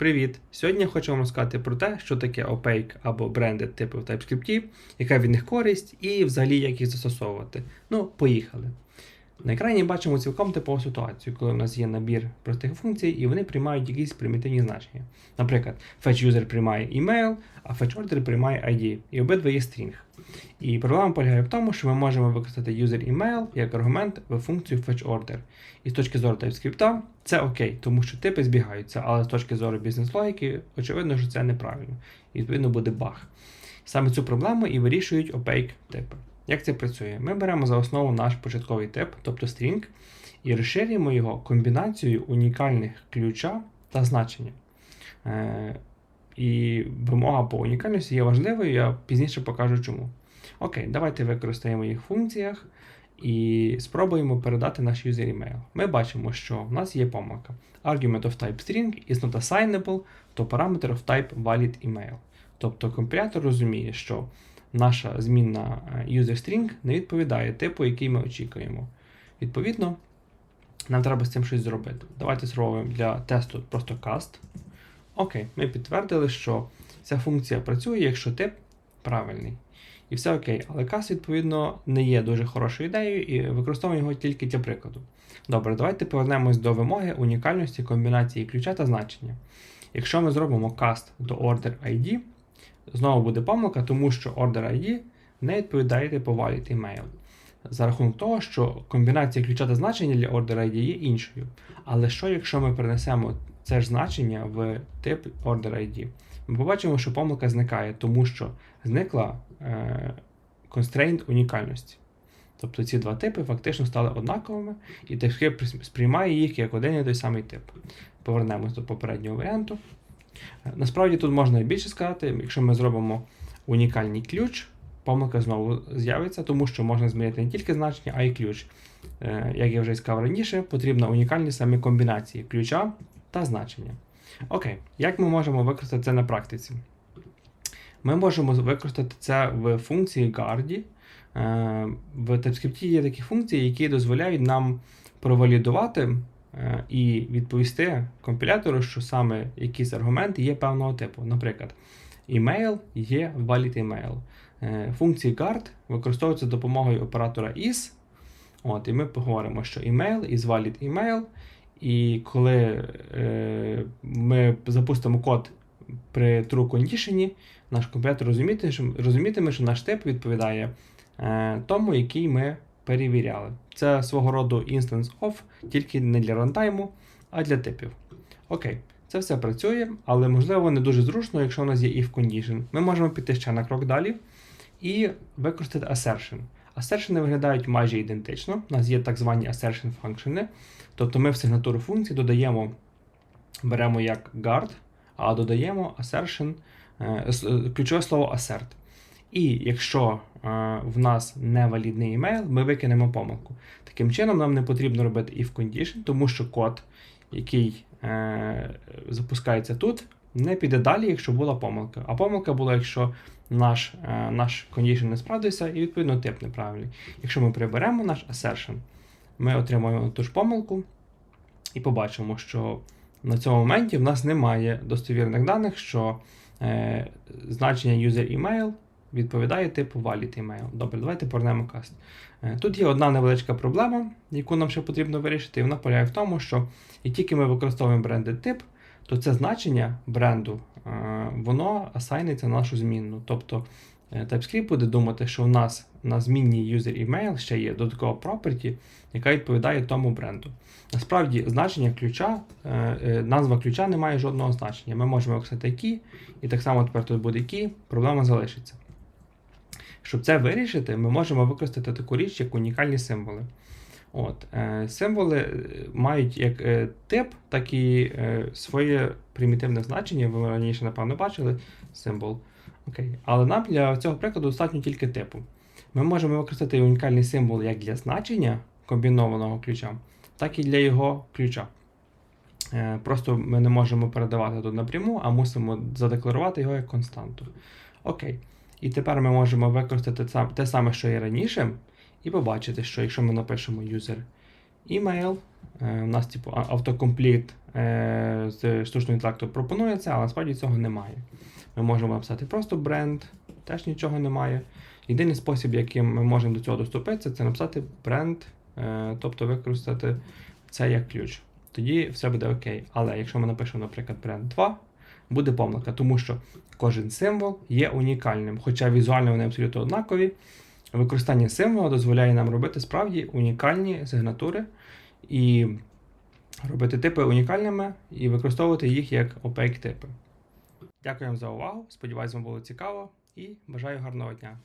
Привіт! Сьогодні я хочу вам розказати про те, що таке opaque або branded типи в TypeScript, яка від них користь і взагалі як їх застосовувати. Ну, поїхали. На екрані бачимо цілком типову ситуацію, коли у нас є набір простих функцій, і вони приймають якісь примітивні значення. Наприклад, fetchUser приймає email, а fetchOrder приймає ID, і обидва є string. І проблема полягає в тому, що ми можемо використати user email як аргумент в функцію fetchOrder. І з точки зору TypeScript це окей, тому що типи збігаються, але з точки зору бізнес-логіки, очевидно, що це неправильно. І відповідно буде баг. Саме цю проблему і вирішують opaque типи. Як це працює? Ми беремо за основу наш початковий тип, тобто string, і розширюємо його комбінацією унікальних ключа та значення. Е, і вимога по унікальності є важливою, я пізніше покажу чому. Окей, давайте використаємо їх в функціях і спробуємо передати наш user email. Ми бачимо, що в нас є помилка. Argument of type string is not assignable to parameter of type valid email. Тобто компілятор розуміє, що наша змінна е, user-string не відповідає типу, який ми очікуємо. Відповідно, нам треба з цим щось зробити. Давайте зробимо для тесту просто cast. Окей, ми підтвердили, що ця функція працює, якщо тип правильний. І все окей, але cast, відповідно, не є дуже хорошою ідеєю і використовуємо його тільки для прикладу. Добре, давайте повернемось до вимоги унікальності комбінації ключа та значення. Якщо ми зробимо cast до order ID, Знову буде помилка, тому що order ID не відповідає типу valid email. За рахунок того, що комбінація ключа та значення для order ID є іншою. Але що, якщо ми перенесемо це ж значення в тип order ID? Ми побачимо, що помилка зникає, тому що зникла е, constraint унікальності. Тобто ці два типи фактично стали однаковими, і TypeScript сприймає їх як один і той самий тип. Повернемось до попереднього варіанту. Насправді тут можна і більше сказати, якщо ми зробимо унікальний ключ, помилка знову з'явиться, тому що можна змінити не тільки значення, а й ключ. Е, як я вже сказав раніше, потрібна унікальність саме комбінації ключа та значення. Окей, як ми можемо використати це на практиці? Ми можемо використати це в функції guard. Е, в TypeScript є такі функції, які дозволяють нам провалідувати Е, і відповісти компілятору, що саме якийсь аргумент є певного типу. Наприклад, email є valid email. Е, функції guard використовуються за допомогою оператора is. От, І ми поговоримо, що email is valid email. І коли е, ми запустимо код при true condition, наш комп'ютер розумітиме, що наш тип відповідає е, тому, який ми перевіряли. Це свого роду instance of, тільки не для рантайму, а для типів. Окей, це все працює, але можливо не дуже зручно, якщо у нас є if condition. Ми можемо піти ще на крок далі і використати assertion. Assertion виглядають майже ідентично. У нас є так звані assertion функціони. Тобто ми в сигнатуру функції додаємо, беремо як guard, а додаємо assertion, е, е, ключове слово assert. І якщо е, в нас невалідний емейл, ми викинемо помилку. Таким чином, нам не потрібно робити if condition, тому що код, який запускається тут, не піде далі, якщо була помилка. А помилка була, якщо наш е, наш condition не справдився, і відповідно тип неправильний. Якщо ми приберемо наш assertion, ми отримаємо ту ж помилку і побачимо, що на цьому моменті в нас немає достовірних даних, що е, значення user email відповідає типу valid email. Добре, давайте повернемо каст. Е, тут є одна невеличка проблема, яку нам ще потрібно вирішити, і вона полягає в тому, що як тільки ми використовуємо бренди тип, то це значення бренду е, воно асайниться на нашу змінну. Тобто е, TypeScript буде думати, що в нас на змінній user email ще є додаткова property, яка відповідає тому бренду. Насправді, значення ключа, назва ключа не має жодного значення. Ми можемо використати key, і так само тепер тут буде key, проблема залишиться. Щоб це вирішити, ми можемо використати таку річ, як унікальні символи. От, е, Символи е, мають як е, тип, так і своє примітивне значення. Ви раніше, напевно, бачили символ. Окей. Але нам для цього прикладу достатньо тільки типу. Ми можемо використати унікальний символ як для значення комбінованого ключа, так і для його ключа. Просто ми не можемо передавати тут напряму, а мусимо задекларувати його як константу. Окей. І тепер ми можемо використати те саме, що і раніше, і побачити, що якщо ми напишемо user email. Е, У нас, типу, автокомпліт е, з штучного інтелекту пропонується, але насправді цього немає. Ми можемо написати просто бренд, теж нічого немає. Єдиний спосіб, яким ми можемо до цього доступитися, це написати бренд, е, тобто використати це як ключ. Тоді все буде окей. Але якщо ми напишемо, наприклад, бренд 2, буде помилка, тому що кожен символ є унікальним, хоча візуально вони абсолютно однакові. Використання символа дозволяє нам робити справді унікальні сигнатури і робити типи унікальними і використовувати їх як opaque типи. Дякую вам за увагу. Сподіваюсь, вам було цікаво і бажаю гарного дня.